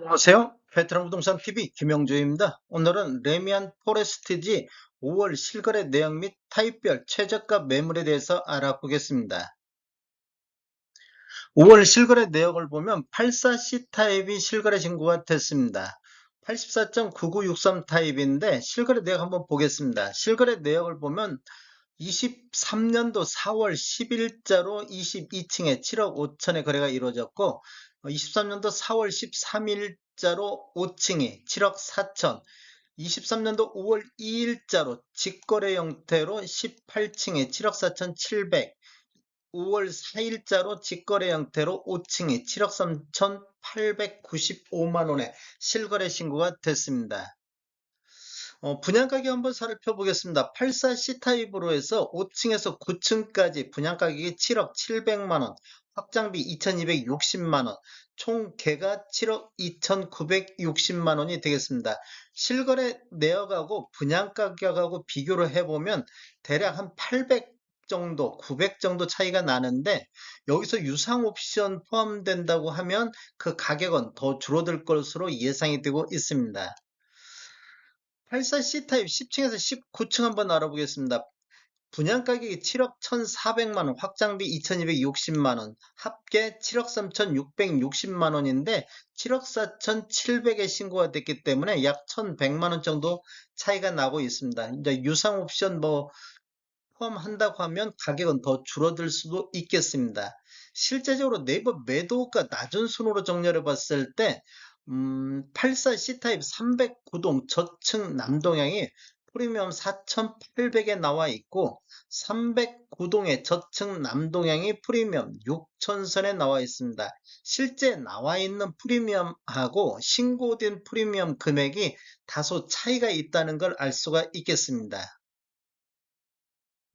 안녕하세요. 베트남 부동산 TV 김영주입니다. 오늘은 레미안 포레스트지 5월 실거래 내역 및 타입별 최저가 매물에 대해서 알아보겠습니다. 5월 실거래 내역을 보면 84C 타입이 실거래 신고가 됐습니다. 84.9963 타입인데 실거래 내역 한번 보겠습니다. 실거래 내역을 보면 23년도 4월 10일자로 22층에 7억 5천의 거래가 이루어졌고 23년도 4월 13일자로 5층이 7억 4천 23년도 5월 2일자로 직거래 형태로 18층에 7억 4천 7백 5월 4일자로 직거래 형태로 5층이 7억 3천 895만원에 실거래 신고가 됐습니다. 어, 분양가격 한번 살펴보겠습니다. 84C 타입으로 해서 5층에서 9층까지 분양가격이 7억 700만원, 확장비 2260만원, 총 개가 7억 2960만원이 되겠습니다. 실거래 내역하고 분양가격하고 비교를 해보면 대략 한 800 정도, 900 정도 차이가 나는데 여기서 유상 옵션 포함된다고 하면 그 가격은 더 줄어들 것으로 예상이 되고 있습니다. 84C 타입 10층에서 19층 한번 알아보겠습니다. 분양 가격이 7억 1,400만원, 확장비 2,260만원, 합계 7억 3,660만원인데 7억 4,700에 신고가 됐기 때문에 약 1,100만원 정도 차이가 나고 있습니다. 이제 유상 옵션 뭐 포함한다고 하면 가격은 더 줄어들 수도 있겠습니다. 실제적으로 네이버 매도가 낮은 순으로 정렬해 봤을 때 음, 84C 타입 309동 저층 남동향이 프리미엄 4,800에 나와 있고 309동의 저층 남동향이 프리미엄 6,000선에 나와 있습니다. 실제 나와 있는 프리미엄하고 신고된 프리미엄 금액이 다소 차이가 있다는 걸 알 수가 있겠습니다.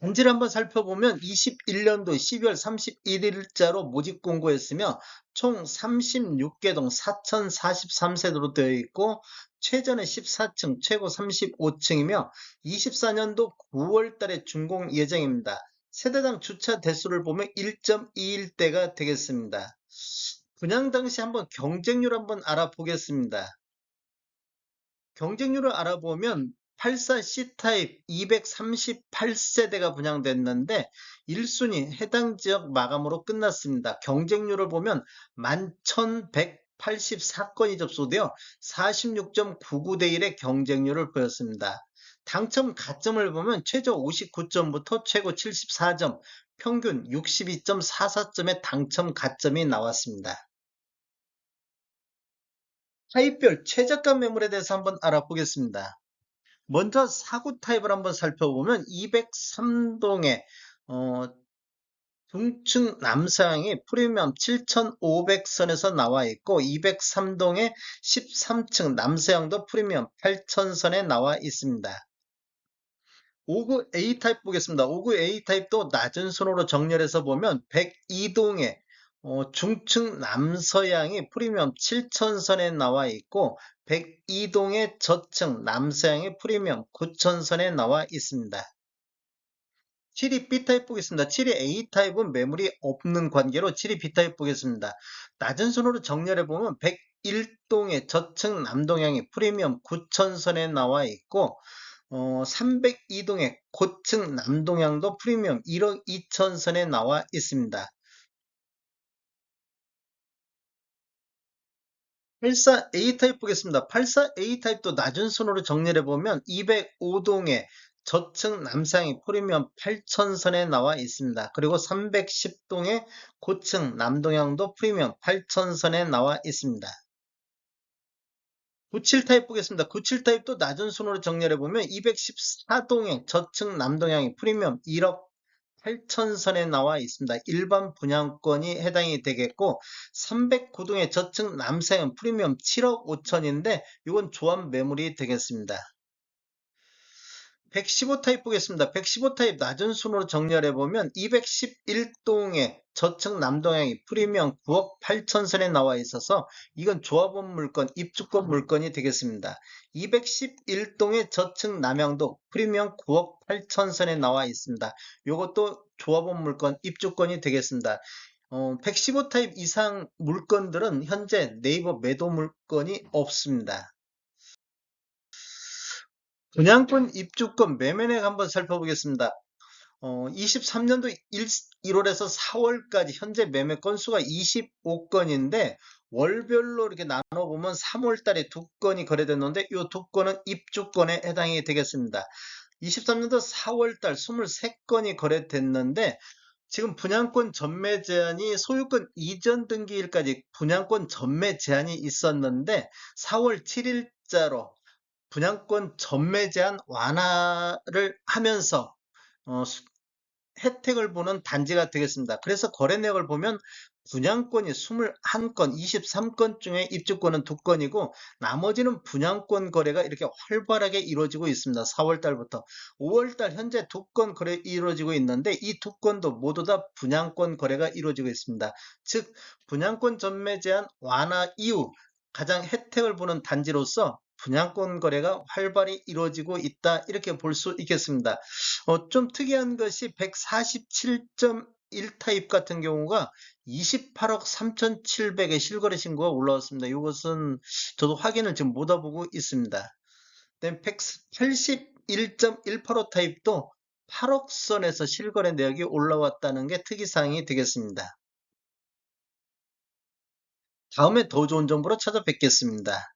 단지를 한번 살펴보면 21년도 12월 31일자로 모집 공고했으며 총 36개 동 4043세대로 되어 있고 최전에 14층, 최고 35층이며 24년도 9월 달에 준공 예정입니다. 세대당 주차 대수를 보면 1.21대가 되겠습니다. 분양 당시 한번 경쟁률 한번 알아보겠습니다. 경쟁률을 알아보면 84C 타입 238세대가 분양됐는데 1순위 해당 지역 마감으로 끝났습니다. 경쟁률을 보면 11,184건이 접수되어 46.99대 1의 경쟁률을 보였습니다. 당첨 가점을 보면 최저 59점부터 최고 74점, 평균 62.44점의 당첨 가점이 나왔습니다. 타입별 최저가 매물에 대해서 한번 알아보겠습니다. 먼저 사구 타입을 한번 살펴보면 203동의 어, 중층 남서향이 프리미엄 7,500선에서 나와 있고 203동의 13층 남서향도 프리미엄 8,000선에 나와 있습니다. 5구 A 타입 보겠습니다. 5구 A 타입도 낮은 순으로 정렬해서 보면 102동의 어, 중층 남서향이 프리미엄 7,000선에 나와 있고 102동의 저층 남서향의 프리미엄 9,000선에 나와 있습니다. 7위 B타입 보겠습니다. 7위 A타입은 매물이 없는 관계로 7위 B타입 보겠습니다. 낮은 순으로 정렬해 보면 101동의 저층 남동향이 프리미엄 9,000선에 나와 있고 어, 302동의 고층 남동향도 프리미엄 1억 2천선에 나와 있습니다. 84A 타입 보겠습니다. 84A 타입도 낮은 순으로 정리해 보면 205동의 저층 남상이 프리미엄 8천선에 나와 있습니다. 그리고 310동의 고층 남동향도 프리미엄 8천선에 나와 있습니다. 97 타입 보겠습니다. 97 타입도 낮은 순으로 정리해 보면 214동의 저층 남동향이 프리미엄 1억 8천선에 나와 있습니다. 일반 분양권이 해당이 되겠고 309동의 저층 남사형 프리미엄 7억 5천인데 이건 조합 매물이 되겠습니다. 115 타입 보겠습니다. 115 타입 낮은 순으로 정렬해 보면 211동의 저층 남동향이 프리미엄 9억 8천선에 나와 있어서 이건 조합원 물건, 입주권 물건이 되겠습니다. 211동의 저층 남양도 프리미엄 9억 8천선에 나와 있습니다. 이것도 조합원 물건, 입주권이 되겠습니다. 어, 115 타입 이상 물건들은 현재 네이버 매도 물건이 없습니다. 분양권 입주권 매매액 한번 살펴보겠습니다. 어, 23년도 1, 1월에서 4월까지 현재 매매 건수가 25건인데 월별로 이렇게 나눠보면 3월 달에 두 건이 거래됐는데 이 두 건은 입주권에 해당이 되겠습니다. 23년도 4월 달 23건이 거래됐는데 지금 분양권 전매 제한이 소유권 이전 등기일까지 분양권 전매 제한이 있었는데 4월 7일자로 분양권 전매 제한 완화를 하면서 어, 수- 혜택을 보는 단지가 되겠습니다. 그래서 거래 내역을 보면 분양권이 21건, 23건 중에 입주권은 2건이고 나머지는 분양권 거래가 이렇게 활발하게 이루어지고 있습니다. 4월 달부터 5월 달 현재 2건 거래 이루어지고 있는데 이두 건도 모두 다 분양권 거래가 이루어지고 있습니다. 즉 분양권 전매 제한 완화 이후 가장 혜택을 보는 단지로서 분양권 거래가 활발히 이루어지고 있다 이렇게 볼 수 있겠습니다. 어, 좀 특이한 것이 147.1 타입 같은 경우가 28억 3,700의 실거래 신고가 올라왔습니다. 이것은 저도 확인을 지금 못해보고 있습니다. 181.185 타입도 8억 선에서 실거래 내역이 올라왔다는 게 특이사항이 되겠습니다. 다음에 더 좋은 정보로 찾아뵙겠습니다.